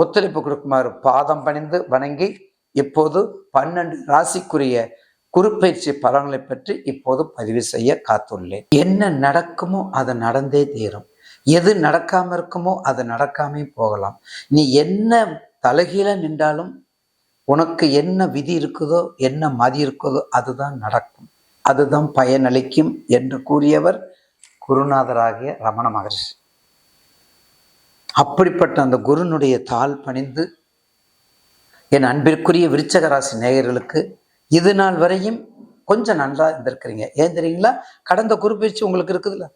ஒத்துழைப்பு கொடுக்குமாறு பாதம் பணிந்து வணங்கி இப்போது பன்னெண்டு ராசிக்குரிய குறுப்பயிற்சி பலன்களை பற்றி இப்போது பதிவு செய்ய காத்துள்ளேன். என்ன நடக்குமோ அது நடந்தே தீரும். எது நடக்காம இருக்குமோ அது நடக்காமே போகலாம். நீ என்ன தலைகீழ நின்றாலும் உனக்கு என்ன விதி இருக்குதோ என்ன மதி இருக்குதோ அதுதான் நடக்கும். அதுதான் பயனளிக்கும் என்று கூறியவர் குருநாதராகிய ரமண மகர்ஷி. அப்படிப்பட்ட அந்த குருனுடைய தாள் பணிந்து என் அன்பிற்குரிய விருச்சகராசி நேயர்களுக்கு இது நாள் வரையும் கொஞ்சம் நன்றாக இருந்திருக்கிறீங்க. ஏன் தெரியுங்களா? கடந்த குறிப்பயிற்சி உங்களுக்கு இருக்குதுல்ல?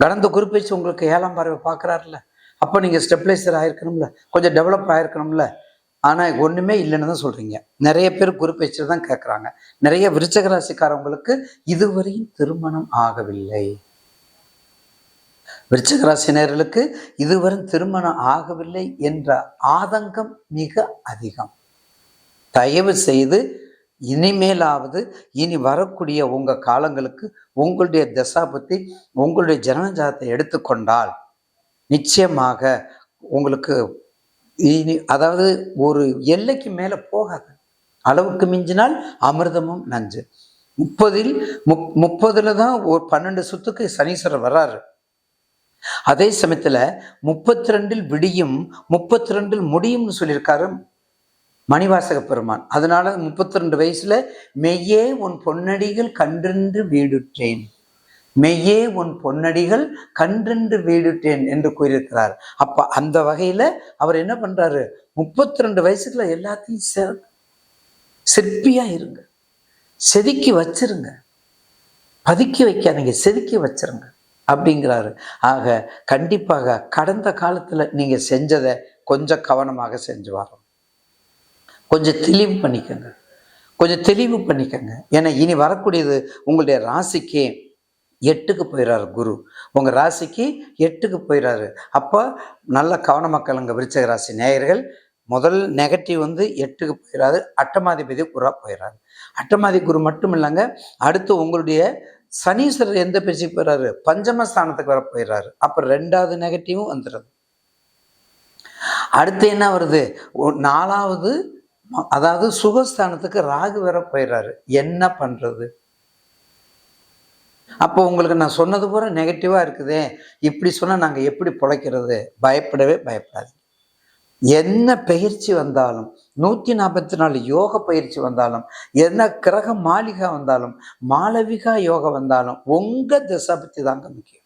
கடந்த குறிப்பயிற்சி உங்களுக்கு ஏழாம் பார்வை பார்க்குறாருல்ல? அப்போ நீங்கள் ஸ்டெப்லைசர் ஆகிருக்கணும்ல கொஞ்சம் டெவலப் ஆகிருக்கணும்ல ஆனால் ஒன்றுமே இல்லைன்னு தான் சொல்கிறீங்க நிறைய பேர் குறிப்பயிற்சியில் தான் கேட்குறாங்க நிறைய விருச்சகராசிக்காரவங்களுக்கு இதுவரையும் திருமணம் ஆகவில்லை. விருச்சக ராசினியர்களுக்கு இதுவரை திருமணம் ஆகவில்லை என்ற ஆதங்கம் மிக அதிகம். தயவு செய்து இனிமேலாவது இனி வரக்கூடிய உங்கள் காலங்களுக்கு உங்களுடைய தசாபத்தி உங்களுடைய ஜனனஜாதத்தை எடுத்துக்கொண்டால் நிச்சயமாக உங்களுக்கு இனி அதாவது ஒரு எல்லைக்கு மேலே போகாது. அளவுக்கு மிஞ்சினால் அமிர்தமும் நஞ்சு. முப்பதில் முப் முப்பதில் தான் ஒரு பன்னெண்டு சுத்துக்கு சனீஸ்வரர் வர்றாரு. அதே சமயத்துல முப்பத்தி ரெண்டில் விடியும் முப்பத்தி ரெண்டில் முடியும்னு சொல்லியிருக்காரு மணிவாசக பெருமான். அதனால முப்பத்தி ரெண்டு வயசுல மெய்யே உன் பொன்னடிகள் கன்றென்று வீடுற்றேன். மெய்யே உன் பொன்னடிகள் கன்றென்று வீடுற்றேன் என்று கூறியிருக்கிறார். அப்ப அந்த வகையில அவர் என்ன பண்றாரு? முப்பத்தி ரெண்டு வயசுல எல்லாத்தையும் சிற்பியா இருங்க. செதுக்கி வச்சிருங்க. பதுக்கி வைக்காதீங்க. செதுக்கி வச்சிருங்க. அப்படிங்கிறாரு. ஆக கண்டிப்பாக கடந்த காலத்தில் நீங்கள் செஞ்சதை கொஞ்சம் கவனமாக செஞ்சு வரோம் கொஞ்சம் தெளிவு பண்ணிக்கோங்க. கொஞ்சம் தெளிவு பண்ணிக்கோங்க. ஏன்னா இனி வரக்கூடியது உங்களுடைய ராசிக்கே எட்டுக்கு போயிடுறாரு குரு. உங்கள் ராசிக்கு எட்டுக்கு போயிடுறாரு அப்போ நல்ல கவனமாக கலங்க. விருச்சக ராசி நேயர்கள் முதல் நெகட்டிவ் வந்து எட்டுக்கு போயிடாது அட்டமாதிபதி குரா போயிடுறாரு அட்டமாதி குரு மட்டும் இல்லைங்க அடுத்து உங்களுடைய சனீஸ்வரர் எந்த பேச்சுக்கு போயிடுறாரு பஞ்சமஸ்தானத்துக்கு வர போயிடுறாரு அப்போ ரெண்டாவது நெகட்டிவும் வந்துடுது அடுத்து என்ன வருது? ஒ- நாலாவது அதாவது சுகஸ்தானத்துக்கு ராகு வேற போயிடுறாரு என்ன பண்ணுறது அப்போ உங்களுக்கு நான் சொன்னது பூரா நெகட்டிவாக இருக்குதே. இப்படி சொன்னால் நாங்கள் எப்படி பிழைக்கிறது? பயப்படவே பயப்படாது என்ன பயிற்சி வந்தாலும் நூற்றி நாற்பத்தி நாலு யோக பயிற்சி வந்தாலும் என்ன கிரக மாளிகா வந்தாலும் மாளவிகா யோகா வந்தாலும் உங்க திசை பற்றி தாங்க முக்கியம்.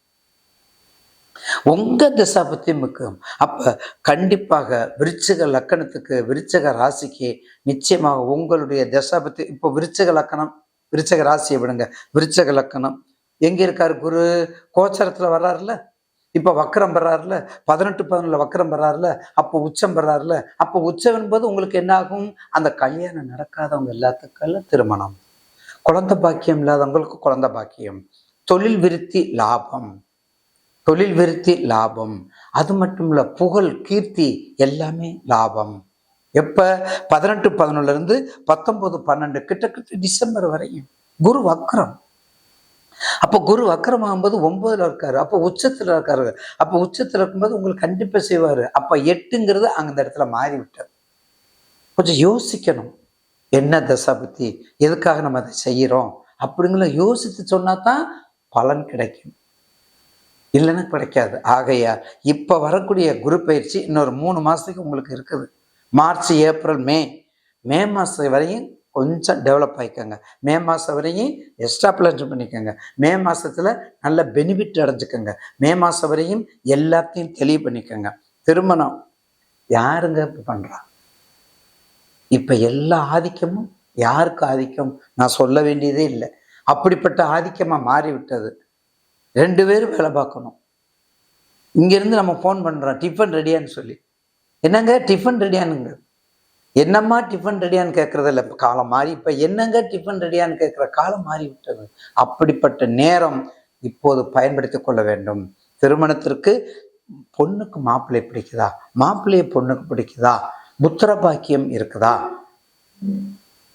உங்க திசை பற்றி முக்கியம். அப்போ கண்டிப்பாக விருச்சிக லக்கணத்துக்கு விருச்சிக ராசிக்கு நிச்சயமாக உங்களுடைய திசை பற்றி இப்போ விருச்சிக லக்கணம் விருச்சக ராசியை விடுங்க. விருச்சக லக்கணம். எங்கே இருக்காரு குரு? கோச்சரத்தில் வர்றாருல்ல? இப்போ வக்கரம் பெறாருல? பதினெட்டு பதினொன்றில் வக்கரம் பெறாருல? அப்போ உச்சம் பெறாருல? அப்போ உச்சம் என்பது உங்களுக்கு என்ன ஆகும் அந்த கல்யாணம் நடக்காதவங்க எல்லாத்துக்கெல்லாம் திருமணம். குழந்தை பாக்கியம் இல்லாதவங்களுக்கு குழந்தை பாக்கியம். தொழில் விருத்தி லாபம். தொழில் விருத்தி லாபம். அது மட்டும் இல்லை புகழ் கீர்த்தி எல்லாமே லாபம். எப்போ? பதினெட்டு பதினொன்றுலேருந்து இருந்து பத்தொன்பது பன்னெண்டு கிட்டத்தட்ட டிசம்பர் வரையும். குரு வக்ரம் அப்போ குரு வக்கரமாகும்போது ஒன்பதுல இருக்காரு. அப்போ உச்சத்தில் இருக்காரு. அப்போ உச்சத்தில் இருக்கும்போது உங்களுக்கு கண்டிப்பாக செய்வார். அப்போ எட்டுங்கிறது அந்த இடத்துல மாறி விட்டார் கொஞ்சம் யோசிக்கணும். என்ன தசை பற்றி எதுக்காக நம்ம அதை செய்கிறோம் அப்படிங்கிற யோசித்து சொன்னா தான் பலன் கிடைக்கும். இல்லைன்னா கிடைக்காது. ஆகையா இப்போ வரக்கூடிய குரு பயிற்சி இன்னொரு மூணு மாதத்துக்கு உங்களுக்கு இருக்குது. March April May. மே மாதம் வரையும் கொஞ்சம் டெவலப் ஆகிக்கோங்க மே மாதம் வரையும் எக்ஸ்ட்ரா பிளான் பண்ணிக்கோங்க. மே மாதத்தில் நல்ல பெனிஃபிட் அடைஞ்சுக்கோங்க. மே மாதம் வரையும் எல்லாத்தையும் தெளிவு பண்ணிக்கோங்க. திருமணம் யாருங்க இப்போ பண்ணுறா இப்போ எல்லா ஆதிக்கமும் யாருக்கு ஆதிக்கம்? நான் சொல்ல வேண்டியதே இல்லை. அப்படிப்பட்ட ஆதிக்கமாக மாறிவிட்டது. ரெண்டு பேரும் வேலை பார்க்கணும். இங்கேருந்து நம்ம ஃபோன் பண்ணுறோம் டிஃபன் ரெடியான்னு சொல்லி. என்னங்க டிஃபன் ரெடியானுங்க என்னம்மா டிஃபன் ரெடியான்னு கேட்கறது இல்லை இப்போ காலம் மாறி இப்போ என்னங்க டிஃபன் ரெடியான்னு கேட்குற காலம் மாறி விட்டது அப்படிப்பட்ட நேரம் இப்போது பயன்படுத்தி கொள்ள வேண்டும். திருமணத்திற்கு பொண்ணுக்கு மாப்பிள்ளை பிடிக்குதா? மாப்பிள்ளையை பொண்ணுக்கு பிடிக்குதா? புத்திர பாக்கியம் இருக்குதா?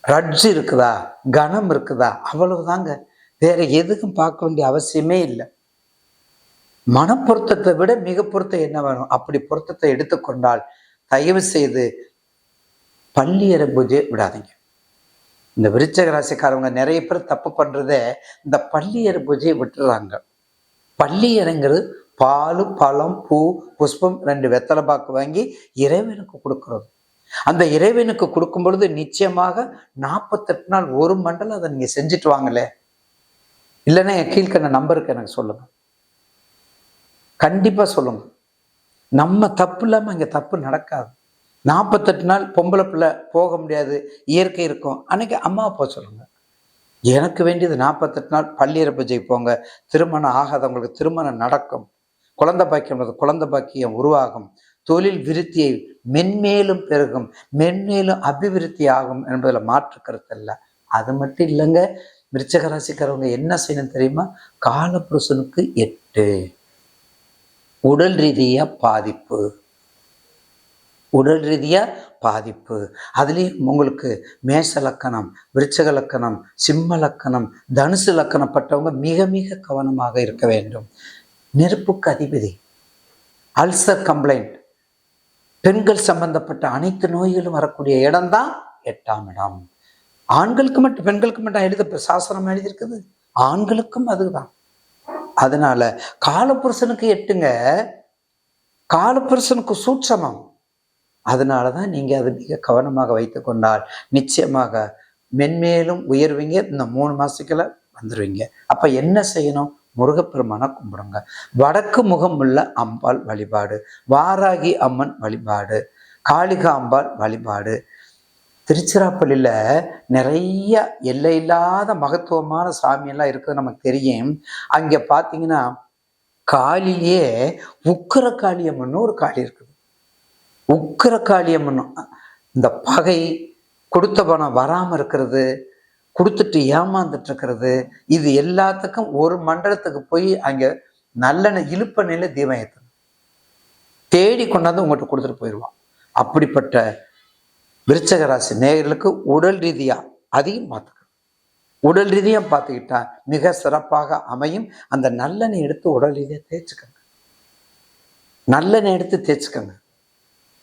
ரட்ஜ் இருக்குதா? கனம் இருக்குதா? அவ்வளவுதாங்க. வேற எதுக்கும் பார்க்க வேண்டிய அவசியமே இல்லை. மனப்பொருத்தத்தை விட மிக பொருத்தம் என்ன வேணும்? அப்படி பொருத்தத்தை எடுத்துக்கொண்டால் தயவு செய்து பள்ளியறை பூஜை விடாதீங்க. இந்த விருச்சக ராசிக்காரவங்க நிறைய பேர் தப்பு பண்ணுறத இந்த பள்ளியறை பூஜையை விட்டுறாங்க. பள்ளியறைங்கிறது பால் பழம் பூ புஷ்பம் ரெண்டு வெத்தலை பாக்கு வாங்கி இறைவனுக்கு கொடுக்குறது. அந்த இறைவனுக்கு கொடுக்கும் பொழுது நிச்சயமாக நாற்பத்தெட்டு நாள் ஒரு மண்டலம் அதை நீங்கள் செஞ்சுட்டு வாங்களே. இல்லைன்னா என் கீழ்கண்ட நம்பருக்கு எனக்கு சொல்லுங்க. கண்டிப்பாக சொல்லுங்க. நம்ம தப்பு இல்லாமல் இங்கே தப்பு நடக்காது. நாற்பத்தெட்டு நாள் பொம்பளை பிள்ளை போக முடியாது இயற்கை இருக்கும். அன்னைக்கு அம்மாவை போக சொல்லுங்க. எனக்கு வேண்டியது நாற்பத்தெட்டு நாள் பள்ளியிறப்பு பூஜைக்கு போங்க. திருமணம் ஆகாதவங்களுக்கு திருமணம் நடக்கும். குழந்தை பாக்கியம் குழந்த குழந்தை பாக்கியம் உருவாகும். தொழில் விருத்தியை மென்மேலும் பெருகும். மென்மேலும் அபிவிருத்தி ஆகும் என்பதில் மாற்று கருத்து இல்லை. அது மட்டும் இல்லைங்க. மிருச்சக ராசிக்காரவங்க என்ன செய்யணும் தெரியுமா? காலபுருஷனுக்கு எட்டு. உடல் ரீதியாக பாதிப்பு. உடல் ரீதியாக பாதிப்பு. அதுலேயும் உங்களுக்கு மேச லக்கணம் விருச்சக லக்கணம் சிம்ம லக்கணம் தனுசு லக்கணப்பட்டவங்க மிக மிக கவனமாக இருக்க வேண்டும். நெருப்புக்கு அதிபதி. Ulcer complaint. பெண்கள் சம்பந்தப்பட்ட அனைத்து நோய்களும் வரக்கூடிய இடம்தான் எட்டாம் இடம். ஆண்களுக்கு மட்டும் பெண்களுக்கு மட்டும் எழுத சாசனம் எழுதியிருக்குது ஆண்களுக்கும் அதுதான். அதனால காலபுருஷனுக்கு எட்டுங்க. காலபுருஷனுக்கு சூட்சமம். அதனால தான் நீங்கள் அதை மிக கவனமாக வைத்து கொண்டால் நிச்சயமாக மென்மேலும் உயர்வீங்க. இந்த மூணு மாதத்துக்குள்ள வந்துடுவீங்க அப்போ என்ன செய்யணும்? முருகப்பெருமானை கும்பிடுங்க. வடக்கு முகம் உள்ள அம்பாள் வழிபாடு வாராகி அம்மன் வழிபாடு காளிகா அம்பாள் வழிபாடு. திருச்சிராப்பள்ளியில் நிறைய எல்லையில்லாத மகத்துவமான சாமியெல்லாம் இருக்குது நமக்கு தெரியும். அங்கே பார்த்தீங்கன்னா காளியே உக்கிர காளியம்மன்னு ஒரு காளி இருக்குது. உக்கிர காளியம்மன் இந்த பகை கொடுத்த பணம் வராமல் இருக்கிறது கொடுத்துட்டு ஏமாந்துட்டு இருக்கிறது இது எல்லாத்துக்கும் ஒரு மண்டலத்துக்கு போய் அங்க நல்லெண்ணெய் நிலை தீபம் ஏற்று தேடி கொண்டாந்து உங்கள்கிட்ட கொடுத்துட்டு போயிடுவான் அப்படிப்பட்ட விருச்சகராசி நேயர்களுக்கு உடல் ரீதியாக அதையும் பார்த்துக்கணும். உடல் ரீதியாக பார்த்துக்கிட்டா மிக சிறப்பாக அமையும். அந்த நல்லெண்ணெய் எடுத்து உடல் ரீதியாக தேய்ச்சிக்கோங்க. நல்லெண்ணெய் எடுத்து தேய்ச்சிக்கோங்க.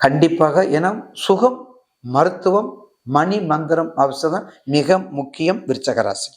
கண்டிப்பாக ஏன்னா சுகம் மருத்துவம் மணி மந்திரம் அவசரம் மிக முக்கியம் விருச்சகராசிக்கு